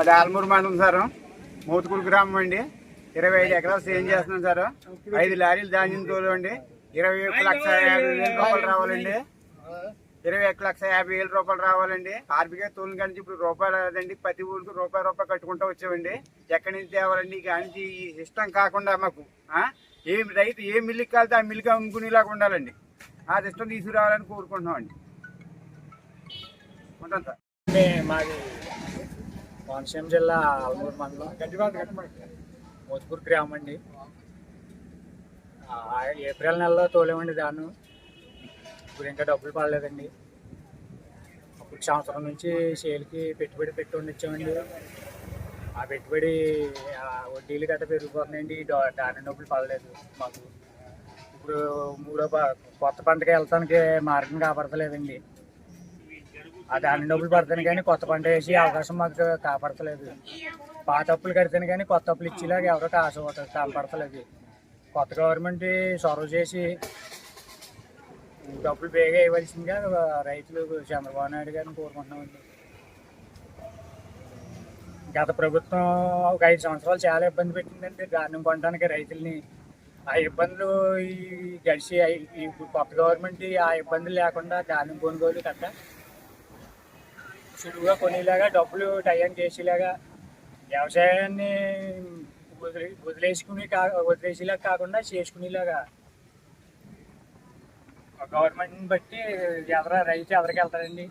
మాది ఆల్మూరు మండలం సార్. మూతుకూరు గ్రామం అండి. ఇరవై ఐదు ఎకరాలు సేమ్ చేస్తున్నాం సార్. ఐదు లారీలు ధాన్యం తోలండి ఇరవై ఒక లక్ష యాభై వేల రూపాయలు రావాలండి. ఇరవై ఒక లక్ష యాభై వేల రూపాయలు రావాలండి. ఆర్బికే తోలు కానీ ఇప్పుడు రూపాయలు రాదండి ప్రతి ఊరికి రూపాయి రూపాయి కట్టుకుంటూ వచ్చామండి. ఎక్కడి నుంచి తేవాలండి? కానీ ఇష్టం కాకుండా మాకు ఆ? ఏ రైతు ఏ మిల్లుకి కాలితే ఆ మిల్లుకి అమ్ముకునేలాగా ఉండాలండి. ఆ ఇష్టం తీసుకురావాలని కోరుకుంటున్నామండి. ఉంటాం సార్. మాది కోనసీమ జిల్లా ఆలమూరు మండలం. మోత్పూర్ గ్రామం అండి. ఏప్రిల్ నెలలో తోలేమండి దాన్ని. ఇప్పుడు ఇంకా డబ్బులు పడలేదండి. అప్పుడు సంవత్సరం నుంచి సేల్కి పెట్టుబడి పెట్టి ఉండిచ్చామండి. ఆ పెట్టుబడి వడ్డీలు గట్ట పెరిగిపోతున్నాయండి. దాని డబ్బులు పడలేదు మాకు. ఇప్పుడు మూడో కొత్త పంటకి వెళ్తానికి మార్గం కాపాడతలేదండి. ఆ దాని డబ్బులు పడతాను కానీ కొత్త పంట వేసి అవకాశం మాకు కాపాడతలేదు. పాత అప్పులు కడితేనే కానీ కొత్త అప్పులు ఇచ్చేలాగా ఎవరో కాస కాపాడతలేదు. కొత్త గవర్నమెంట్ చొరవ చేసి డబ్బులు బేగా ఇవ్వాల్సిందిగా రైతులు చంద్రబాబు నాయుడు గారిని కోరుకుంటున్నామండి. గత ప్రభుత్వం ఒక ఐదు సంవత్సరాలు చాలా ఇబ్బంది పెట్టిందండి ధాన్యం కొనడానికి రైతుల్ని ఆ ఇబ్బందులు ఈ గడిచి ఈ- కొత్త గవర్నమెంట్ ఆ ఇబ్బందులు లేకుండా ధాన్యం కొనుగోలు కట్ట సులువుగా కొనేలాగా డబ్బులు టైం చేసేలాగా వ్యవసాయాన్ని వదిలే వదిలేసుకుని కా వదిలేసేలాగా కాకుండా చేసుకునేలాగా. గవర్నమెంట్ని బట్టి ఎవర రైతు ఎవరికి వెళ్తారండి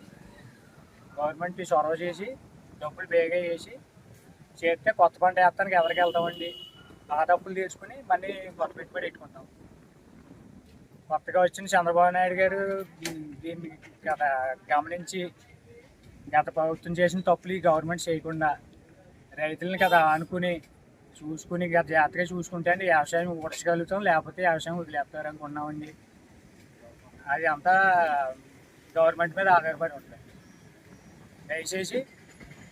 గవర్నమెంట్ చొరవ చేసి డబ్బులు బేగా వేసి చేస్తే కొత్త పంట వేస్తానికి ఎవరికి వెళ్తామండి? ఆ డబ్బులు తీసుకుని మళ్ళీ కొత్త పెట్టుబడి పెట్టుకుంటాం. కొత్తగా వచ్చిన చంద్రబాబు నాయుడు గారు దీన్ని- దీన్ని గత గమనించి గత ప్రభుత్వం చేసిన తప్పులు ఈ గవర్నమెంట్ చేయకుండా రైతులను కదా ఆనుకుని చూసుకుని గత జాగ్రత్తగా చూసుకుంటే అండి వ్యవసాయం ఊడ్చగలుగుతాం లేకపోతే వ్యవసాయం వదిలేస్తారు అనుకున్నామండి. అది అంతా గవర్నమెంట్ మీద ఆధారపడి ఉంటుంది దయచేసి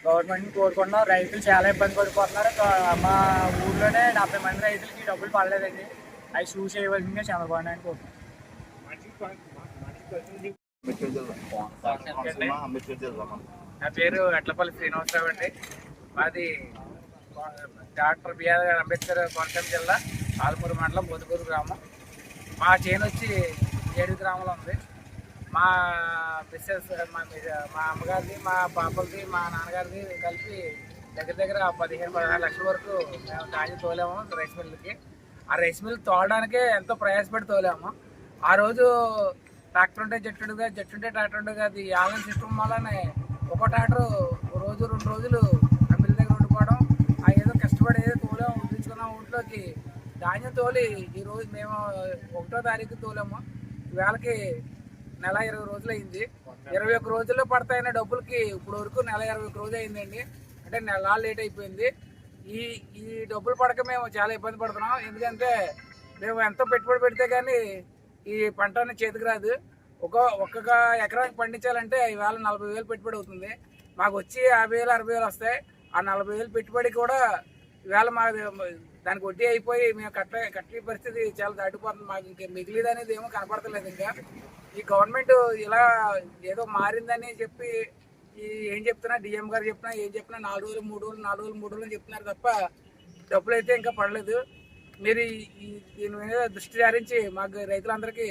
గవర్నమెంట్ని కోరుకుంటున్నాం. రైతులు చాలా ఇబ్బంది పడిపోతున్నారు. మా ఊర్లోనే డెబ్బై మంది రైతులకి డబ్బులు పడలేదండి. అవి చూసి చంద్రబాబు నాయుడు కోరుకుంటున్నాం అంబేద్కర్ జిల్లా కోనసీమ అంబేద్కర్ జిల్లా మనం. నా పేరు ఎట్లపల్లి శ్రీనివాసరావు అండి. మాది డాక్టర్ బిఆర్ అంబేద్కర్ కోనసీమ జిల్లా ఆలమూరు మండలం బొదుకూరు గ్రామం. మా చేను వచ్చి ఏడు గ్రామంలో ఉంది. మా మిస్సెస్ మా మా అమ్మగారిది మా పాపలది మా నాన్నగారిది కలిపి దగ్గర దగ్గర పదిహేను పదహారు లక్షల వరకు మేము ధాన్యం తోలాము రైస్ మిల్లుకి. ఆ రైస్ మిల్ తోలడానికే ఎంతో ప్రయాసపడి తోలాము. ఆ రోజు ట్రాక్టర్ ఉంటే జట్టు జట్టు ఉంటే ట్రాక్టర్ ఉండగా అది ఆన్లైన్ సిస్టమ్ వల్లనే ఒక ట్రాక్టర్ రోజు రెండు రోజులు ఆ మిల్ దగ్గర ఉండిపోవడం ఆ ఏదో కష్టపడి ఏదో తోలేము ఉద్దించుకున్నాం ఊళ్ళోకి ధాన్యం తోలి ఈ రోజు మేము ఒకటో తారీఖు తోలాము. వేళకి నెల ఇరవై రోజులు అయింది. ఇరవై ఒక్క రోజుల్లో పడతాయన్న డబ్బులకి ఇప్పుడు వరకు నెల ఇరవై ఒక్క రోజు అయిందండి. అంటే నెల లేట్ అయిపోయింది. ఈ ఈ డబ్బులు పడక మేము చాలా ఇబ్బంది పడుతున్నాం. ఎందుకంటే మేము ఎంతో పెట్టుబడి పెడితే కానీ ఈ పంట అనేది చేతికి రాదు. ఒక ఒక్కొక్క ఎకరానికి పండించాలంటే ఈవేళ నలభై వేలు పెట్టుబడి అవుతుంది. మాకు వచ్చి యాభై వేలు అరవై వేలు వస్తాయి. ఆ నలభై వేలు పెట్టుబడి కూడా ఈవేళ మా దానికి వడ్డీ అయిపోయి మేము కట్ట కట్టే పరిస్థితి చాలా దాటిపోతుంది. మాకు ఇంకా మిగిలిది అనేది ఏమో కనపడతలేదు ఇంకా. ఈ గవర్నమెంట్ ఇలా ఏదో మారిందని చెప్పి ఈ ఏం చెప్తున్నా డిఎం గారు చెప్పినా ఏం చెప్పినా నాలుగు రోజులు మూడు రోజులు నాలుగు రోజులు మూడు రోజులు చెప్తున్నారు తప్ప డబ్బులు అయితే ఇంకా పడలేదు. మీరు ఈ- దీని మీద దృష్టి సారించి మాకు రైతులందరికీ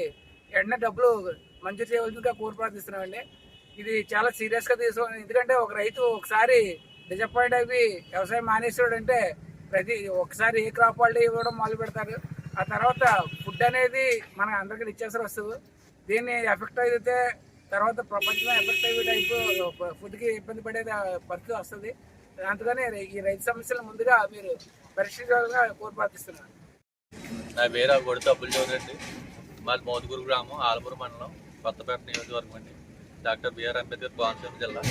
వెంటనే డబ్బులు మంజూరు చేయవలసిందిగా కోరు ప్రార్థిస్తున్నామండి. ఇది చాలా సీరియస్గా తీసుకోండి ఎందుకంటే ఒక రైతు ఒకసారి డిజపాయింట్ అయిపోయి వ్యవసాయం మానేసాడు అంటే ప్రతి ఒకసారి ఏ క్రాప్ వాళ్ళు ఇవ్వడం మొదలు పెడతారు. ఆ తర్వాత ఫుడ్ అనేది మన అందరికీ నిత్యావసర వస్తువు. దీన్ని ఎఫెక్ట్ అయితే తర్వాత ప్రపంచంలో ఎఫెక్ట్ అయ్యే టైపు ఫుడ్కి ఇబ్బంది పడే పరిస్థితి వస్తుంది. అందుకని ఈ రైతు సమస్యలు ముందుగా మీరు పరిష్కరించాలని కోరి ప్రార్థిస్తున్నాను. నా పేరు గొడి తప్పులు చౌదరండి మాది మోదుగురు గ్రామం ఆలమూరు మండలం కొత్తపేట నియోజకవర్గం అండి. డాక్టర్ బిఆర్ అంబేద్కర్ కోనసీమ జిల్లా.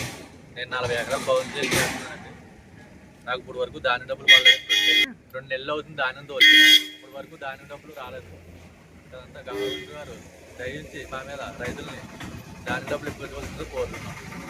నేను నలభై ఎకరాల పవన్ చేస్తున్నానండి. నాకు ఇప్పుడు వరకు ధాన్యం డబ్బులు పడలేదు. రెండు నెలలు- అవుతుంది ధాన్యం తోలి ఇప్పుడు వరకు ధాన్యం డబ్బులు రాలేదు. అదంతా గవర్నమెంట్ గారు దయచేసి మా మీద రైతుల్ని దాని డబ్బులు ఇప్పించవలసింది కోరుతున్నాం.